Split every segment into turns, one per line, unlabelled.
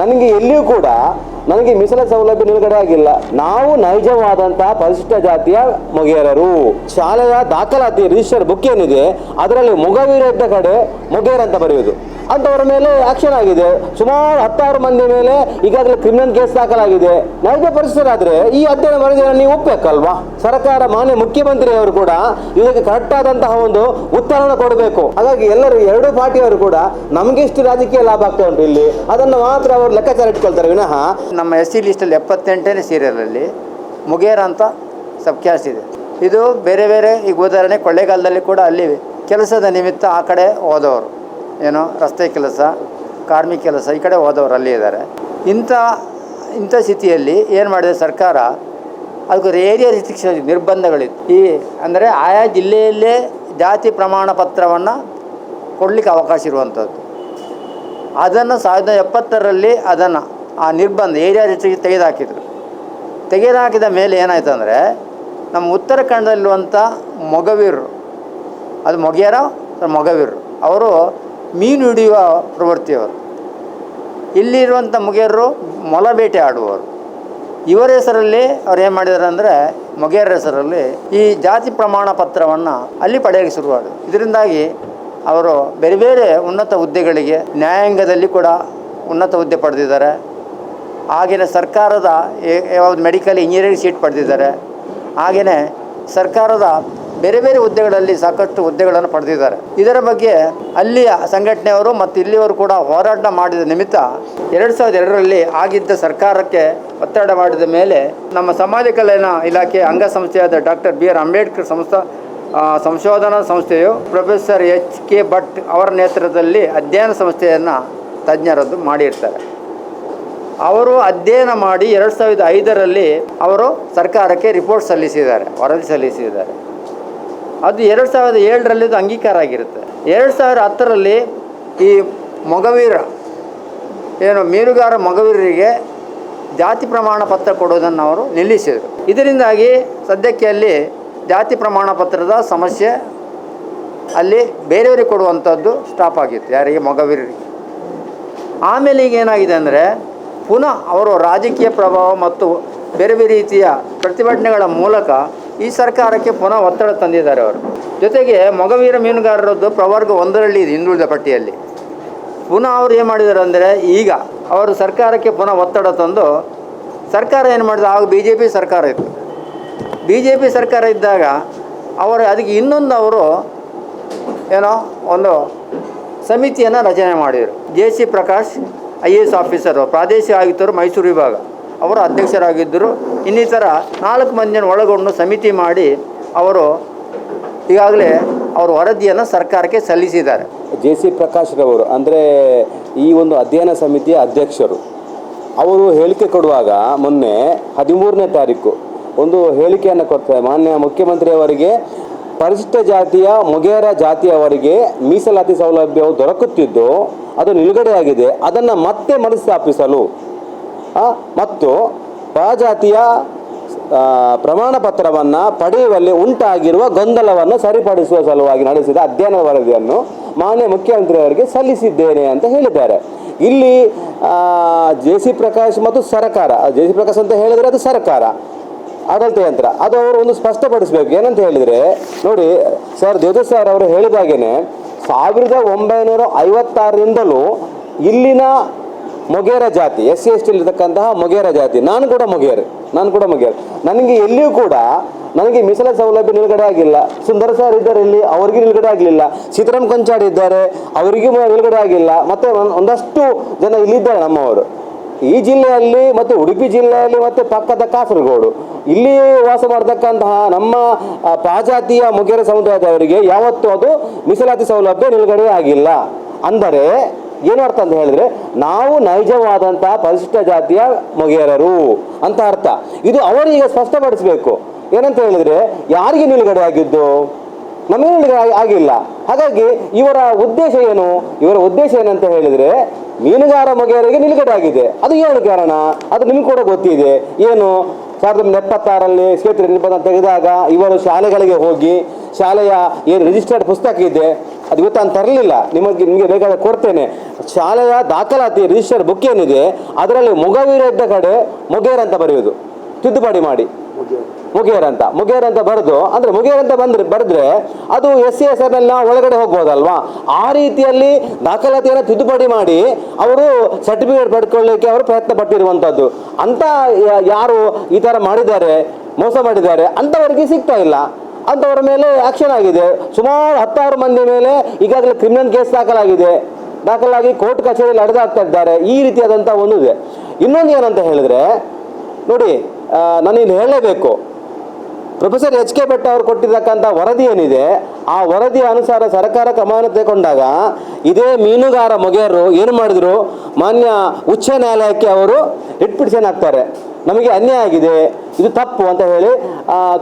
ನನಗೆ ಎಲ್ಲಿಯೂ ಕೂಡ ನನಗೆ ಮೀಸಲ ಸೌಲಭ್ಯ ನಿಲುಗಡೆ ಆಗಿಲ್ಲ. ನಾವು ನೈಜವಾದಂತಹ ಪರಿಶಿಷ್ಟ ಜಾತಿಯ ಮೊಗೇರರು ಶಾಲೆಯ ದಾಖಲಾತಿ ರಿಜಿಸ್ಟರ್ ಬುಕ್ ಏನಿದೆ, ಅದರಲ್ಲಿ ಮೊಗವೀರ ಇದ್ದ ಕಡೆ ಮೊಗೇರ್ ಅಂತ ಬರೆಯುವುದು. ಅಂತವರ ಮೇಲೆ ಆಕ್ಷನ್ ಆಗಿದೆ. ಸುಮಾರು ಹತ್ತಾರು ಮಂದಿ ಮೇಲೆ ಈಗಾಗಲೇ ಕ್ರಿಮಿನಲ್ ಕೇಸ್ ದಾಖಲಾಗಿದೆ. ನೈಜ ಪರಿಸ್ಥಿತರಾದ್ರೆ ಈ ಅಧ್ಯಯನ ವರದಿಯನ್ನು ನೀವು ಒಪ್ಪಬೇಕಲ್ವಾ ಸರ್ಕಾರ ಮಾನ್ಯ ಮುಖ್ಯಮಂತ್ರಿಯವರು ಕೂಡ ಇದಕ್ಕೆ ಕರೆಕ್ಟ್ ಆದಂತಹ ಒಂದು ಉತ್ತರವನ್ನು ಕೊಡಬೇಕು. ಹಾಗಾಗಿ ಎಲ್ಲರೂ ಎರಡು ಪಾರ್ಟಿಯವರು ಕೂಡ ನಮಗೆಷ್ಟು ರಾಜಕೀಯ ಲಾಭ ಆಗ್ತಾ ಉಂಟು ಇಲ್ಲಿ? ಅದನ್ನು ಮಾತ್ರ ಅವರು ಲೆಕ್ಕಾಚಾರ ಇಟ್ಕೊಳ್ತಾರೆ. ವಿನಃ
ನಮ್ಮ ಎಸ್ ಸಿ ಲಿಸ್ಟಲ್ಲಿ ಎಪ್ಪತ್ತೆಂಟನೇ ಸೀರಿಯಲಲ್ಲಿ ಮುಗೇರ ಅಂತ ಸಬ್ ಕ್ಯಾಸ್ಟ್ ಇದೆ. ಇದು ಬೇರೆ ಬೇರೆ ಈಗ ಉದಾಹರಣೆ ಕೊಳ್ಳೇಗಾಲದಲ್ಲಿ ಕೂಡ ಅಲ್ಲಿ ಕೆಲಸದ ನಿಮಿತ್ತ ಆ ಕಡೆ ಹೋದವರು. ಏನು ರಸ್ತೆ ಕೆಲಸ, ಕಾರ್ಮಿಕ ಕೆಲಸ ಈ ಕಡೆ ಹೋದವರು ಅಲ್ಲಿ ಇದ್ದಾರೆ. ಇಂಥ ಇಂಥ ಸ್ಥಿತಿಯಲ್ಲಿ ಏನು ಮಾಡಿದೆ ಸರ್ಕಾರ? ಅದಕ್ಕೆ ಏರಿಯಾ ರಿಸ್ಟ್ರಿಕ್ಷನ್ ನಿರ್ಬಂಧಗಳಿತ್ತು. ಈ ಅಂದರೆ ಆಯಾ ಜಿಲ್ಲೆಯಲ್ಲೇ ಜಾತಿ ಪ್ರಮಾಣ ಪತ್ರವನ್ನು ಕೊಡಲಿಕ್ಕೆ ಅವಕಾಶ ಇರುವಂಥದ್ದು. ಅದನ್ನು ಸಾವಿರದ ಎಪ್ಪತ್ತರಲ್ಲಿ ಅದನ್ನು ಆ ನಿರ್ಬಂಧ ಏರಿಯಾ ರಿಸ್ಟ್ರಿಕ್ಷನ್ ತೆಗೆದುಹಾಕಿದ್ರು ತೆಗೆದುಹಾಕಿದ ಮೇಲೆ ಏನಾಯ್ತು ಅಂದರೆ, ನಮ್ಮ ಉತ್ತರ ಕನ್ನಡದಲ್ಲಿರುವಂಥ ಮೊಗವೀರರು, ಅದು ಮೊಗೆಯರ ಮೊಗವೀರರು, ಅವರು ಮೀನು ಹಿಡಿಯುವ ಪ್ರವೃತ್ತಿಯವರು. ಇಲ್ಲಿರುವಂಥ ಮೊಗೆಯರು ಮೊಲ ಬೇಟೆ ಆಡುವವರು. ಇವರ ಹೆಸರಲ್ಲಿ ಅವ್ರು ಏನು ಮಾಡಿದ್ದಾರೆ ಅಂದರೆ, ಮೊಗೆಯರ ಹೆಸರಲ್ಲಿ ಈ ಜಾತಿ ಪ್ರಮಾಣ ಪತ್ರವನ್ನು ಅಲ್ಲಿ ಪಡೆಯಕ್ಕೆ ಶುರುವಾದರು. ಇದರಿಂದಾಗಿ ಅವರು ಬೇರೆ ಬೇರೆ ಉನ್ನತ ಹುದ್ದೆಗಳಿಗೆ, ನ್ಯಾಯಾಂಗದಲ್ಲಿ ಕೂಡ ಉನ್ನತ ಹುದ್ದೆ ಪಡೆದಿದ್ದಾರೆ. ಹಾಗೆಯೇ ಸರ್ಕಾರದ, ಯಾವ್ದು ಮೆಡಿಕಲ್ ಇಂಜಿನಿಯರಿಂಗ್ ಸೀಟ್ ಪಡೆದಿದ್ದಾರೆ. ಹಾಗೆಯೇ ಸರ್ಕಾರದ ಬೇರೆ ಬೇರೆ ಹುದ್ದೆಗಳಲ್ಲಿ ಸಾಕಷ್ಟು ಹುದ್ದೆಗಳನ್ನು ಪಡೆದಿದ್ದಾರೆ. ಇದರ ಬಗ್ಗೆ ಅಲ್ಲಿಯ ಸಂಘಟನೆಯವರು ಮತ್ತು ಇಲ್ಲಿಯವರು ಕೂಡ ಹೋರಾಟ ಮಾಡಿದ ನಿಮಿತ್ತ ಎರಡು ಸಾವಿರದ ಎರಡರಲ್ಲಿ ಆಗಿದ್ದ ಸರ್ಕಾರಕ್ಕೆ ಒತ್ತಡ ಮಾಡಿದ ಮೇಲೆ ನಮ್ಮ ಸಮಾಜ ಕಲ್ಯಾಣ ಇಲಾಖೆ ಅಂಗಸಂಸ್ಥೆಯಾದ ಡಾಕ್ಟರ್ ಬಿ ಆರ್ ಅಂಬೇಡ್ಕರ್ ಸಂಸ್ಥಾ ಸಂಶೋಧನಾ ಸಂಸ್ಥೆಯು ಪ್ರೊಫೆಸರ್ ಎಚ್ ಕೆ ಭಟ್ ಅವರ ನೇತೃತ್ವದಲ್ಲಿ ಅಧ್ಯಯನ ಸಂಸ್ಥೆಯನ್ನು ತಜ್ಞರದ್ದು ಮಾಡಿರ್ತಾರೆ. ಅವರು ಅಧ್ಯಯನ ಮಾಡಿ ಎರಡು ಸಾವಿರದ ಐದರಲ್ಲಿ ಅವರು ಸರ್ಕಾರಕ್ಕೆ ರಿಪೋರ್ಟ್ ಸಲ್ಲಿಸಿದ್ದಾರೆ, ವರದಿ ಸಲ್ಲಿಸಿದ್ದಾರೆ. ಅದು ಎರಡು ಸಾವಿರದ ಏಳರಲ್ಲಿ ಅದು ಅಂಗೀಕಾರ ಆಗಿರುತ್ತೆ. ಎರಡು ಸಾವಿರ ಹತ್ತರಲ್ಲಿ ಈ ಮೊಗವೀರ, ಏನು, ಮೀನುಗಾರ ಮೊಗವೀರರಿಗೆ ಜಾತಿ ಪ್ರಮಾಣ ಪತ್ರ ಕೊಡೋದನ್ನು ಅವರು ನಿಲ್ಲಿಸಿದರು. ಇದರಿಂದಾಗಿ ಸದ್ಯಕ್ಕೆ ಅಲ್ಲಿ ಜಾತಿ ಪ್ರಮಾಣ ಪತ್ರದ ಸಮಸ್ಯೆ ಅಲ್ಲಿ ಬೇರೆಯವರಿಗೆ ಕೊಡುವಂಥದ್ದು ಸ್ಟಾಪ್ ಆಗಿತ್ತು, ಯಾರಿಗೆ, ಮೊಗವೀರರಿಗೆ. ಆಮೇಲೆ ಈಗ ಏನಾಗಿದೆ ಅಂದರೆ, ಪುನಃ ಅವರು ರಾಜಕೀಯ ಪ್ರಭಾವ ಮತ್ತು ಬೇರೆ ಬೇರೆ ರೀತಿಯ ಪ್ರತಿಭಟನೆಗಳ ಮೂಲಕ ಈ ಸರ್ಕಾರಕ್ಕೆ ಪುನಃ ಒತ್ತಡ ತಂದಿದ್ದಾರೆ ಅವರು. ಜೊತೆಗೆ ಮೊಗವೀರ ಮೀನುಗಾರರದ್ದು ಪ್ರವರ್ಗ ಒಂದರಲ್ಲಿ ಇದೆ ಹಿಂದುಳಿದ ಪಟ್ಟಿಯಲ್ಲಿ. ಪುನಃ ಅವರು ಏನು ಮಾಡಿದ್ದಾರೆ ಅಂದರೆ ಈಗ ಅವರು ಸರ್ಕಾರಕ್ಕೆ ಪುನಃ ಒತ್ತಡ ತಂದು ಸರ್ಕಾರ ಏನು ಮಾಡಿದೆ? ಆಗ ಬಿ ಜೆ ಪಿ ಸರ್ಕಾರ ಇತ್ತು. ಬಿ ಜೆ ಪಿ ಸರ್ಕಾರ ಇದ್ದಾಗ ಅವರು ಅದಕ್ಕೆ ಇನ್ನೊಂದು ಅವರು ಏನೋ ಒಂದು ಸಮಿತಿಯನ್ನು ರಚನೆ ಮಾಡಿದರು. J C Prakash I A S officer, ಪ್ರಾದೇಶಿಕ ಆಯುಕ್ತರು ಮೈಸೂರು ವಿಭಾಗ. ಅವರು ಅಧ್ಯಕ್ಷರಾಗಿದ್ದರು. ಇನ್ನಿತರ ನಾಲ್ಕು ಮಂದಿಯನ್ನು ಒಳಗೊಂಡು ಸಮಿತಿ ಮಾಡಿ ಅವರು ಈಗಾಗಲೇ ಅವರು ವರದಿಯನ್ನು ಸರ್ಕಾರಕ್ಕೆ ಸಲ್ಲಿಸಿದ್ದಾರೆ.
ಜೆ ಸಿ ಪ್ರಕಾಶ್ ರವರು ಅಂದರೆ ಈ ಒಂದು ಅಧ್ಯಯನ ಸಮಿತಿಯ ಅಧ್ಯಕ್ಷರು, ಅವರು ಹೇಳಿಕೆ ಕೊಡುವಾಗ ಮೊನ್ನೆ ಹದಿಮೂರನೇ ತಾರೀಕು ಒಂದು ಹೇಳಿಕೆಯನ್ನು ಕೊಡ್ತಾರೆ. ಮಾನ್ಯ ಮುಖ್ಯಮಂತ್ರಿಯವರಿಗೆ ಪರಿಶಿಷ್ಟ ಜಾತಿಯ ಮೊಗೇರ ಜಾತಿಯವರಿಗೆ ಮೀಸಲಾತಿ ಸೌಲಭ್ಯವು ದೊರಕುತ್ತಿದ್ದು ಅದು ನಿಲುಗಡೆಯಾಗಿದೆ. ಅದನ್ನು ಮತ್ತೆ ಮರುಸ್ಥಾಪಿಸಲು ಮತ್ತು ಪಜಾತಿಯ ಆ, ಪ್ರಮಾಣ ಪತ್ರವನ್ನು ಪಡೆಯುವಲ್ಲಿ ಉಂಟಾಗಿರುವ ಗೊಂದಲವನ್ನು ಸರಿಪಡಿಸುವ ಸಲುವಾಗಿ ನಡೆಸಿದ ಅಧ್ಯಯನ ವರದಿಯನ್ನು ಮಾನ್ಯ ಮುಖ್ಯಮಂತ್ರಿಯವರಿಗೆ ಸಲ್ಲಿಸಿದ್ದೇನೆ ಅಂತ ಹೇಳಿದ್ದಾರೆ. ಇಲ್ಲಿ ಜೆ ಸಿ ಪ್ರಕಾಶ್ ಮತ್ತು ಸರ್ಕಾರ ಜೆ ಸಿ ಪ್ರಕಾಶ್ ಅಂತ ಹೇಳಿದರೆ ಅದು ಸರ್ಕಾರ ಆಡಳಿತ ಯಂತ್ರ ಅದು ಅವರು ಒಂದು ಸ್ಪಷ್ಟಪಡಿಸಬೇಕು. ಏನಂತ ಹೇಳಿದರೆ ನೋಡಿ ಸರ್ ದೇವದತ್ ಸರ್ ಅವರು ಹೇಳಿದಾಗೇನೆ ಸಾವಿರದ ಒಂಬೈನೂರ ಐವತ್ತಾರರಿಂದಲೂ ಇಲ್ಲಿನ ಮೊಗೇರ ಜಾತಿ, ಎಸ್ ಸಿ, ಎಸ್ ಟಿಲಿರ್ತಕ್ಕಂತಹ ಮೊಗೇರ ಜಾತಿ. ನಾನು ಕೂಡ ಮೊಗೇರ್ ನಾನು ಕೂಡ ಮೊಗೇರ್ ನನಗೆ ಎಲ್ಲಿಯೂ ಕೂಡ ನನಗೆ ಮೀಸಲ ಸೌಲಭ್ಯ ನಿಲುಗಡೆ ಆಗಿಲ್ಲ. ಸುಂದರ ಸರ್ ಇದ್ದಾರೆ ಇಲ್ಲಿ, ಅವರಿಗೆ ನಿಲುಗಡೆ ಆಗಲಿಲ್ಲ. ಸೀತಾರಾಮ್ ಕೊಂಚಾಡಿ ಇದ್ದಾರೆ, ಅವರಿಗೂ ನಿಲುಗಡೆ ಆಗಿಲ್ಲ. ಮತ್ತೆ ಒಂದ್- ಒಂದಷ್ಟು ಜನ ಇಲ್ಲಿದ್ದಾರೆ ನಮ್ಮವರು. ಈ ಜಿಲ್ಲೆಯಲ್ಲಿ ಮತ್ತು ಉಡುಪಿ ಜಿಲ್ಲೆಯಲ್ಲಿ ಮತ್ತು ಪಕ್ಕದ ಕಾಸರಗೋಡು. ಇಲ್ಲಿ ವಾಸ ಮಾಡತಕ್ಕಂತಹ ನಮ್ಮ ಪಾಜಾತಿಯ ಮೊಗೇರ ಸಮುದಾಯದವರಿಗೆ ಯಾವತ್ತೂ ಅದು ಮೀಸಲಾತಿ ಸೌಲಭ್ಯ ನಿಲುಗಡೆ ಆಗಿಲ್ಲ. ಅಂದರೆ ಏನು ಅರ್ಥ ಅಂತ ಹೇಳಿದ್ರೆ, ನಾವು ನೈಜವಾದಂತಹ ಪರಿಶಿಷ್ಟ ಜಾತಿಯ ಮೊಗೇರರು ಅಂತ ಅರ್ಥ. ಇದು ಅವರಿಗೆ ಸ್ಪಷ್ಟಪಡಿಸಬೇಕು. ಏನಂತ ಹೇಳಿದ್ರೆ, ಯಾರಿಗೆ ನಿಲುಗಡೆ ಆಗಿದ್ದು? ನಮಗೆ ನಿಲುಗಡೆ ಆಗಿಲ್ಲ. ಹಾಗಾಗಿ ಇವರ ಉದ್ದೇಶ ಏನು? ಇವರ ಉದ್ದೇಶ ಏನಂತ ಹೇಳಿದ್ರೆ, ಮೀನುಗಾರ ಮೊಗೇರಿಗೆ ನಿಲುಗಡೆ ಆಗಿದೆ. ಅದು ಏನು ಕಾರಣ? ಅದು ನಿಮ್ಗೆ ಕೂಡ ಗೊತ್ತಿದೆ. ಏನು? ಸಾವಿರದ ಒಂಬೈನೂರ ಎಪ್ಪತ್ತಾರಲ್ಲಿ ಕ್ಷೇತ್ರ ನಿರ್ಬಂಧ ತೆಗೆದಾಗ ಇವರು ಶಾಲೆಗಳಿಗೆ ಹೋಗಿ, ಶಾಲೆಯ ಏನು ರಿಜಿಸ್ಟರ್ಡ್ ಪುಸ್ತಕ ಇದೆ ಅದು ಇವತ್ತು ನಾನು ತರಲಿಲ್ಲ. ನಿಮಗೆ ನಿಮಗೆ ಬೇಕಾದ ಕೊಡ್ತೇನೆ. ಶಾಲೆಯ ದಾಖಲಾತಿ ರಿಜಿಸ್ಟರ್ ಬುಕ್ ಏನಿದೆ, ಅದರಲ್ಲಿ ಮೊಗವೀರ ಇದ್ದ ಕಡೆ ಮೊಗೇರ್ ಅಂತ ಬರೆಯೋದು ತಿದ್ದುಪಡಿ ಮಾಡಿ. ಮುಗೇರ್ ಅಂತ. ಮುಗೇರ್ ಅಂತ ಬರೆದು, ಅಂದ್ರೆ ಮುಗೇರ್ ಅಂತ ಬಂದ್ರೆ ಬರೆದ್ರೆ ಅದು ಎಸ್ ಸಿ ಎಸ್ ಎಲ್ಲ ಒಳಗಡೆ ಹೋಗ್ಬೋದಲ್ವಾ? ಆ ರೀತಿಯಲ್ಲಿ ದಾಖಲಾತಿಯನ್ನು ತಿದ್ದುಪಡಿ ಮಾಡಿ, ಅವರು ಸರ್ಟಿಫಿಕೇಟ್ ಪಡ್ಕೊಳ್ಳಿಕ್ಕೆ ಅವರು ಪ್ರಯತ್ನ ಪಟ್ಟಿರುವಂಥದ್ದು ಅಂತ ಯಾರು ಈ ಥರ ಮಾಡಿದ್ದಾರೆ, ಮೋಸ ಮಾಡಿದ್ದಾರೆ ಅಂಥವರಿಗೆ ಸಿಗ್ತಾ ಇಲ್ಲ. ಅಂಥವರ ಮೇಲೆ ಆಕ್ಷನ್ ಆಗಿದೆ. ಸುಮಾರು ಹತ್ತಾರು ಮಂದಿ ಮೇಲೆ ಈಗಾಗಲೇ ಕ್ರಿಮಿನಲ್ ಕೇಸ್ ದಾಖಲಾಗಿದೆ. ದಾಖಲಾಗಿ ಕೋರ್ಟ್ ಕಚೇರಿಯಲ್ಲಿ ಅಡೆದಾಗ್ತಾ ಇದ್ದಾರೆ. ಈ ರೀತಿಯಾದಂಥ ಒಂದು ಇದೆ ಇನ್ನೊಂದು ಏನಂತ ಹೇಳಿದ್ರೆ, ನೋಡಿ ನಾನು ಇಲ್ಲಿ ಹೇಳಲೇಬೇಕು. ಪ್ರೊಫೆಸರ್ ಎಚ್ ಕೆ ಭಟ್ ಅವರು ಕೊಟ್ಟಿರ್ತಕ್ಕಂಥ ವರದಿ ಏನಿದೆ, ಆ ವರದಿಯ ಅನುಸಾರ ಸರ್ಕಾರ ಕ್ರಮವನ್ನು ತಗೊಂಡಾಗ ಇದೇ ಮೀನುಗಾರ ಮೊಗೆಯರು ಏನು ಮಾಡಿದ್ರು? ಮಾನ್ಯ ಉಚ್ಚ ನ್ಯಾಯಾಲಯಕ್ಕೆ ಅವರು ಹಾಕ್ತಾರೆ ನಮಗೆ ಅನ್ಯಾಯ ಆಗಿದೆ, ಇದು ತಪ್ಪು ಅಂತ ಹೇಳಿ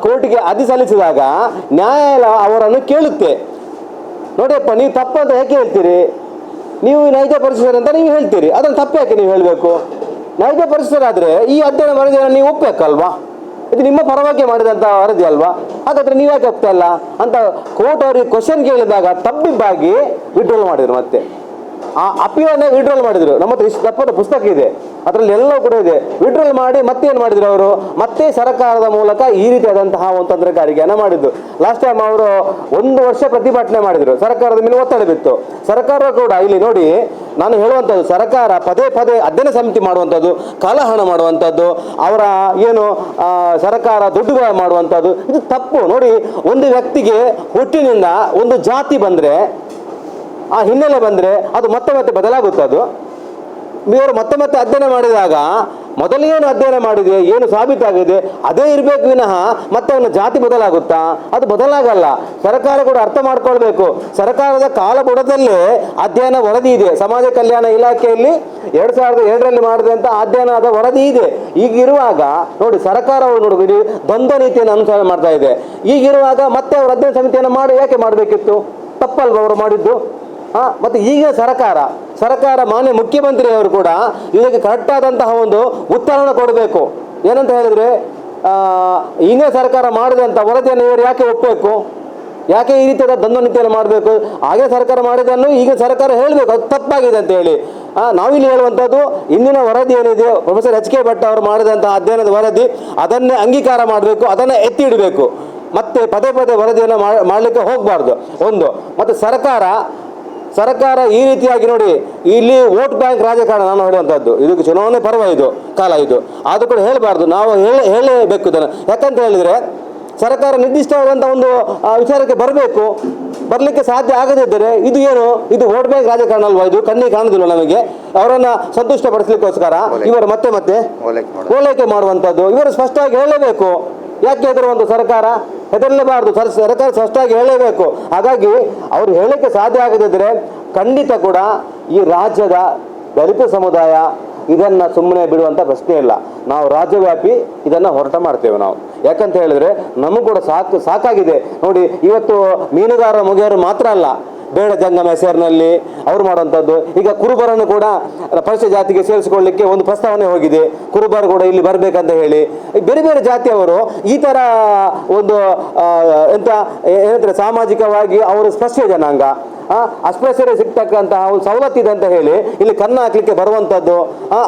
ಕೋರ್ಟಿಗೆ ಅರ್ಜಿ ಸಲ್ಲಿಸಿದಾಗ ನ್ಯಾಯಾಲಯ ಅವರನ್ನು ಕೇಳುತ್ತೆ. ನೋಡಿಯಪ್ಪ ನೀವು ತಪ್ಪು ಅಂತ ಯಾಕೆ ಹೇಳ್ತೀರಿ? ನೀವು ನೈಜ ಪರಿಸ್ಥಿತಿ ಅಂತ ನೀವು ಹೇಳ್ತೀರಿ. ಅದನ್ನು ತಪ್ಪು ಯಾಕೆ ನೀವು ಹೇಳಬೇಕು? ನೈಜ ಪರಿಸ್ಥಿತಿ ಆದರೆ ಈ ಅಧ್ಯಯನ ವರದಿಯನ್ನು ನೀವು ಒಪ್ಪಬೇಕಲ್ವಾ ಇದು ನಿಮ್ಮ ಪರವಾಗಿ ಮಾಡಿದಂಥ ವರದಿ ಅಲ್ವಾ? ಹಾಗಾದರೆ ನೀವು ಯಾಕೆ ಒಪ್ತಾ ಇಲ್ಲ? ಅಂತ ಕೋರ್ಟ್ ಅವರಿಗೆ ಕ್ವಶನ್ ಕೇಳಿದಾಗ ತಬ್ಬಿಬ್ಬಾಗಿ ವಿಡ್ರೋಲ್ ಮಾಡಿದ್ರು ಮತ್ತೆ. ಆ ಅಪೀಲನ್ನೇ ವಿಡ್ರಾಲ್ ಮಾಡಿದ್ರು. ನಮ್ಮ ಹತ್ರ ಇಷ್ಟು ದಪ್ಪದ ಪುಸ್ತಕ ಇದೆ. ಅದರಲ್ಲಿ ಎಲ್ಲವೂ ಕೂಡ ಇದೆ. ವಿಡ್ರಾಲ್ ಮಾಡಿ ಮತ್ತೆ ಏನು ಮಾಡಿದ್ರು ಅವರು? ಮತ್ತೆ ಸರ್ಕಾರದ ಮೂಲಕ ಈ ರೀತಿಯಾದಂತಹ ಒಂದು ತಂತ್ರಗಾರಿಕೆಯನ್ನು ಮಾಡಿದ್ದು. ಲಾಸ್ಟ್ ಟೈಮ್ ಅವರು ಒಂದು ವರ್ಷ ಪ್ರತಿಭಟನೆ ಮಾಡಿದ್ರು. ಸರ್ಕಾರದ ಮೇಲೆ ಒತ್ತಡ ಬಿತ್ತು. ಸರ್ಕಾರ ಕೂಡ ಇಲ್ಲಿ ನೋಡಿ, ನಾನು ಹೇಳುವಂಥದ್ದು, ಸರ್ಕಾರ ಪದೇ ಪದೇ ಅಧ್ಯಯನ ಸಮಿತಿ ಮಾಡುವಂಥದ್ದು ಕಲಹಣ ಮಾಡುವಂಥದ್ದು, ಅವರ ಏನು ಸರ್ಕಾರ ದುಡ್ಡು ಮಾಡುವಂಥದ್ದು, ಇದು ತಪ್ಪು. ನೋಡಿ, ಒಂದು ವ್ಯಕ್ತಿಗೆ ಹುಟ್ಟಿನಿಂದ ಒಂದು ಜಾತಿ ಬಂದರೆ ಆ ಹಿನ್ನೆಲೆ ಬಂದರೆ ಅದು ಮತ್ತೆ ಮತ್ತೆ ಬದಲಾಗುತ್ತೆ ಅದು. ಇವರು ಮತ್ತೆ ಮತ್ತೆ ಅಧ್ಯಯನ ಮಾಡಿದಾಗ ಮೊದಲೇನು ಅಧ್ಯಯನ ಮಾಡಿದೆ ಏನು ಸಾಬೀತಾಗಿದೆ, ಅದೇ ಇರಬೇಕು ವಿನಃ ಮತ್ತೆ ಅವನ ಜಾತಿ ಬದಲಾಗುತ್ತಾ? ಅದು ಬದಲಾಗಲ್ಲ. ಸರ್ಕಾರ ಕೂಡ ಅರ್ಥ ಮಾಡ್ಕೊಳ್ಬೇಕು. ಸರ್ಕಾರದ ಕಾಲಬುಡದಲ್ಲೇ ಅಧ್ಯಯನ ವರದಿ ಇದೆ. ಸಮಾಜ ಕಲ್ಯಾಣ ಇಲಾಖೆಯಲ್ಲಿ ಎರಡು ಸಾವಿರದ ಏಳರಲ್ಲಿ ಮಾಡಿದಂಥ ಆದ ವರದಿ ಇದೆ. ಈಗಿರುವಾಗ, ನೋಡಿ ಸರ್ಕಾರವು ನೋಡಿ ದ್ವಂದ್ವ ನೀತಿಯನ್ನು ಅನುಸರಣೆ ಮಾಡ್ತಾ ಇದೆ. ಈಗಿರುವಾಗ ಮತ್ತೆ ಅವರು ಅಧ್ಯಯನ ಸಮಿತಿಯನ್ನು ಮಾಡಿ, ಯಾಕೆ ಮಾಡಬೇಕಿತ್ತು? ತಪ್ಪಲ್ವ ಅವರು ಮಾಡಿದ್ದು? ಮತ್ತೆ ಈಗ ಸರ್ಕಾರ ಸರ್ಕಾರ ಮಾನ್ಯ ಮುಖ್ಯಮಂತ್ರಿಯವರು ಕೂಡ ಇದಕ್ಕೆ ಕರೆಕ್ಟ್ ಆದಂತಹ ಒಂದು ಉತ್ತರವನ್ನು ಕೊಡಬೇಕು. ಏನಂತ ಹೇಳಿದ್ರೆ ಹಿಂದೆ ಸರ್ಕಾರ ಮಾಡಿದಂಥ ವರದಿಯನ್ನು ಇವರು ಯಾಕೆ ಒಪ್ಪಬೇಕು ಯಾಕೆ ಈ ರೀತಿಯಾದ ದ್ವಂದ್ವ ನೀತಿಯನ್ನು ಮಾಡಬೇಕು? ಹಾಗೆ ಸರ್ಕಾರ ಮಾಡಿದ್ದನ್ನು ಈಗ ಸರ್ಕಾರ ಹೇಳಬೇಕು, ಅದು ತಪ್ಪಾಗಿದೆ ಅಂತ ಹೇಳಿ. ನಾವಿಲ್ಲಿ ಹೇಳುವಂಥದ್ದು, ಇಂದಿನ ವರದಿ ಏನಿದೆ, ಪ್ರೊಫೆಸರ್ ಎಚ್ ಕೆ ಭಟ್ ಅವರು ಮಾಡಿದಂಥ ಅಧ್ಯಯನದ ವರದಿ, ಅದನ್ನೇ ಅಂಗೀಕಾರ ಮಾಡಬೇಕು, ಅದನ್ನು ಎತ್ತಿ ಇಡಬೇಕು ಮತ್ತೆ ಪದೇ ಪದೇ ವರದಿಯನ್ನು ಮಾಡಲಿಕ್ಕೆ ಹೋಗಬಾರ್ದು. ಒಂದು, ಮತ್ತು ಸರ್ಕಾರ ಸರ್ಕಾರ ಈ ರೀತಿಯಾಗಿ ನೋಡಿ ಇಲ್ಲಿ ವೋಟ್ ಬ್ಯಾಂಕ್ ರಾಜಕಾರಣ ನಾನು ಹೇಳುವಂಥದ್ದು ಇದಕ್ಕೆ ಚುನಾವಣೆ ಪರ್ವ ಇದು ಕಾಲ ಇದು. ಆದರೂ ಕೂಡ ಹೇಳಬಾರ್ದು ನಾವು ಹೇಳಿ ಹೇಳಲೇಬೇಕು ಇದನ್ನು. ಯಾಕಂತ ಹೇಳಿದರೆ ಸರ್ಕಾರ ನಿರ್ದಿಷ್ಟವಾದಂಥ ಒಂದು ವಿಚಾರಕ್ಕೆ ಬರಬೇಕು. ಬರಲಿಕ್ಕೆ ಸಾಧ್ಯ ಆಗದಿದ್ದರೆ ಇದು ಏನು? ಇದು ವೋಟ್ ಬ್ಯಾಂಕ್ ರಾಜಕಾರಣ ಅಲ್ವಾ ಇದು? ಕಣ್ಣಿಗೆ ಕಾಣುದಿಲ್ಲ ನಮಗೆ? ಅವರನ್ನು ಸಂತುಷ್ಟಪಡಿಸಲಿಕ್ಕೋಸ್ಕರ ಇವರು ಮತ್ತೆ ಮತ್ತೆ
ಓಲೈಕೆ
ಮಾಡುವಂಥದ್ದು. ಇವರು ಸ್ಪಷ್ಟವಾಗಿ ಹೇಳಲೇಬೇಕು ಯಾಕೆ ಒಂದು ಸರ್ಕಾರ? ಹೆದರಲೇಬಾರ್ದು. ಸರ್ ಸರ್ಕಾರ ಸ್ಪಷ್ಟವಾಗಿ ಹೇಳಲೇಬೇಕು. ಹಾಗಾಗಿ ಅವ್ರು ಹೇಳಕ್ಕೆ ಸಾಧ್ಯ ಆಗದಿದ್ದರೆ ಖಂಡಿತ ಕೂಡ ಈ ರಾಜ್ಯದ ದಲಿತ ಸಮುದಾಯ ಇದನ್ನು ಸುಮ್ಮನೆ ಬಿಡುವಂಥ ಪ್ರಶ್ನೆ ಇಲ್ಲ. ನಾವು ರಾಜ್ಯವ್ಯಾಪಿ ಇದನ್ನು ಹೋರಾಟ ಮಾಡ್ತೇವೆ ನಾವು. ಯಾಕಂತ ಹೇಳಿದ್ರೆ ನಮಗೂ ಕೂಡ ಸಾಕು, ಸಾಕಾಗಿದೆ. ನೋಡಿ, ಇವತ್ತು ಮೀನುಗಾರ ಮುಗಿಯರು ಮಾತ್ರ ಅಲ್ಲ. ಬೇಡ ಜಂಗಮ ಹೆಸರಿನಲ್ಲಿ ಅವ್ರು ಮಾಡುವಂಥದ್ದು. ಈಗ ಕುರುಬರನ್ನು ಕೂಡ ಪರಿಶ ಜಾತಿಗೆ ಸೇರಿಸಿಕೊಳ್ಳಿಕ್ಕೆ ಒಂದು ಪ್ರಸ್ತಾವನೆ ಹೋಗಿದೆ. ಕುರುಬರು ಕೂಡ ಇಲ್ಲಿ ಬರಬೇಕಂತ ಹೇಳಿ. ಬೇರೆ ಬೇರೆ ಜಾತಿಯವರು ಈ ಥರ ಒಂದು ಎಂತ ಏನಂತಾರೆ, ಸಾಮಾಜಿಕವಾಗಿ ಅವರು ಸ್ಪಷ್ಟ ಜನಾಂಗ. ಅಸ್ಪೃಶ್ಯರಿಗೆ ಸಿಗ್ತಕ್ಕಂತಹ ಒಂದು ಸವಲತ್ತಿದೆ ಅಂತ ಹೇಳಿ ಇಲ್ಲಿ ಕನ್ನ ಹಾಕ್ಲಿಕ್ಕೆ ಬರುವಂಥದ್ದು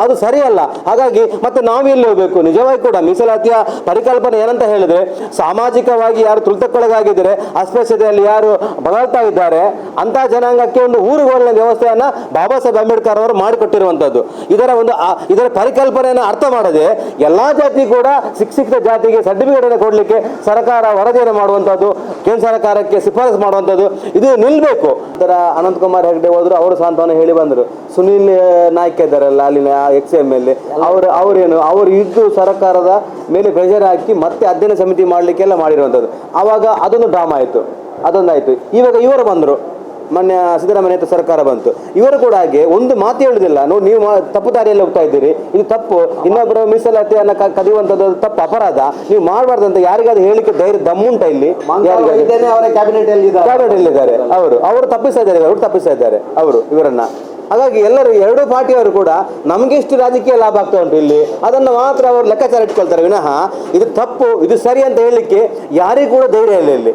ಅದು ಸರಿಯಲ್ಲ. ಹಾಗಾಗಿ ಮತ್ತೆ ನಾವು ಎಲ್ಲಿ ಹೋಗ್ಬೇಕು? ನಿಜವಾಗಿ ಕೂಡ ಮೀಸಲಾತಿಯ ಪರಿಕಲ್ಪನೆ ಏನಂತ ಹೇಳಿದ್ರೆ, ಸಾಮಾಜಿಕವಾಗಿ ಯಾರು ತುಳಿತಕ್ಕೊಳಗಾಗಿದ್ದರೆ ಅಸ್ಪೃಶ್ಯತೆಯಲ್ಲಿ ಯಾರು ಬಳಲ್ತಾ ಇದ್ದಾರೆ ಅಂತ ಜನಾಂಗಕ್ಕೆ ಒಂದು ಊರುಗಳ ವ್ಯವಸ್ಥೆಯನ್ನ ಬಾಬಾ ಸಾಹೇಬ್ ಅಂಬೇಡ್ಕರ್ ಅವರು ಮಾಡಿಕೊಟ್ಟಿರುವಂಥದ್ದು ಇದರ ಒಂದು ಇದರ ಪರಿಕಲ್ಪನೆಯನ್ನು ಅರ್ಥ ಮಾಡದೆ ಎಲ್ಲಾ ಜಾತಿ ಕೂಡ ಶಿಕ್ಷಿತ ಜಾತಿಗೆ ಸರ್ಟಿಫಿಕೇಟ್ ಅನ್ನು ಕೊಡಲಿಕ್ಕೆ ಸರ್ಕಾರ ವರದಿಯನ್ನು ಮಾಡುವಂಥದ್ದು ಕೇಂದ್ರ ಸರ್ಕಾರಕ್ಕೆ ಶಿಫಾರಸು ಮಾಡುವಂಥದ್ದು ಇದು ನಿಲ್ಲಬೇಕು ಅದರ ಅನಂತಕುಮಾರ್ ಹೆಗ್ಡೆ ಹೋದ್ರು, ಅವರು ಸಾಂತ್ವನ ಹೇಳಿ ಬಂದರು. ಸುನೀಲ್ ನಾಯ್ಕ ಇದ್ದಾರಲ್ಲ, ಅಲ್ಲಿನ ಎಕ್ಸ್ ಎಂ ಎಲ್ ಅವರು, ಅವರೇನು, ಅವರು ಇದ್ದು ಸರ್ಕಾರದ ಮೇಲೆ ಪ್ರೆಷರ್ ಹಾಕಿ ಮತ್ತೆ ಅಧ್ಯಯನ ಸಮಿತಿ ಮಾಡಲಿಕ್ಕೆಲ್ಲ ಮಾಡಿರುವಂಥದ್ದು. ಆವಾಗ ಅದೊಂದು ಡ್ರಾಮಾ ಆಯಿತು. ಅದೊಂದಾಯಿತು. ಇವಾಗ ಇವರು ಬಂದರು. ಮೊನ್ನೆ ಸಿದ್ದರಾಮಯ್ಯ ಅಂತ ಸರ್ಕಾರ ಬಂತು. ಇವರು ಕೂಡ ಹಾಗೆ ಒಂದು ಮಾತು ಹೇಳುದಿಲ್ಲ. ನೋಡಿ ನೀವು ತಪ್ಪು ದಾರಿಯಲ್ಲಿ ಹೋಗ್ತಾ ಇದ್ದೀರಿ. ಇದು ತಪ್ಪು. ಇನ್ನೊಬ್ಬರ ಮೀಸಲಾತಿಯನ್ನು ಕದಿಯುವಂಥದ್ದು ತಪ್ಪು ಅಪರಾಧ. ನೀವು ಮಾಡಬಾರ್ದು ಅಂತ ಯಾರಿಗಾದ್ರು ಹೇಳಿಕೆ ಧೈರ್ಯ ದಮ್ಮುಂಟ ಇಲ್ಲಿ?
ಅವರ ಕ್ಯಾಬಿನೆಟ್ ಅಲ್ಲಿ ಇದ್ದಾರೆ
ಕ್ಯಾಬಿನೆಟ್ ಇದ್ದಾರೆ. ಅವರು ಅವರು ತಪ್ಪಿಸ್ತಾ ಇದ್ದಾರೆ ಅವರು ತಪ್ಪಿಸ್ತಾ ಇದ್ದಾರೆ. ಅವರು ಇವರನ್ನ. ಹಾಗಾಗಿ ಎಲ್ಲರೂ ಎರಡೂ ಪಾರ್ಟಿಯವರು ಕೂಡ ನಮಗೆ ಎಷ್ಟು ರಾಜಕೀಯ ಲಾಭ ಆಗ್ತಾ ಉಂಟು ಇಲ್ಲಿ. ಅದನ್ನು ಮಾತ್ರ ಅವರು ಲೆಕ್ಕಾಚಾರ ಇಟ್ಕೊಳ್ತಾರೆ. ವಿನಃ ಇದು ತಪ್ಪು ಇದು ಸರಿ ಅಂತ ಹೇಳಲಿಕ್ಕೆ ಯಾರಿಗೂ ಕೂಡ ಧೈರ್ಯ ಇಲ್ಲ ಇಲ್ಲಿ.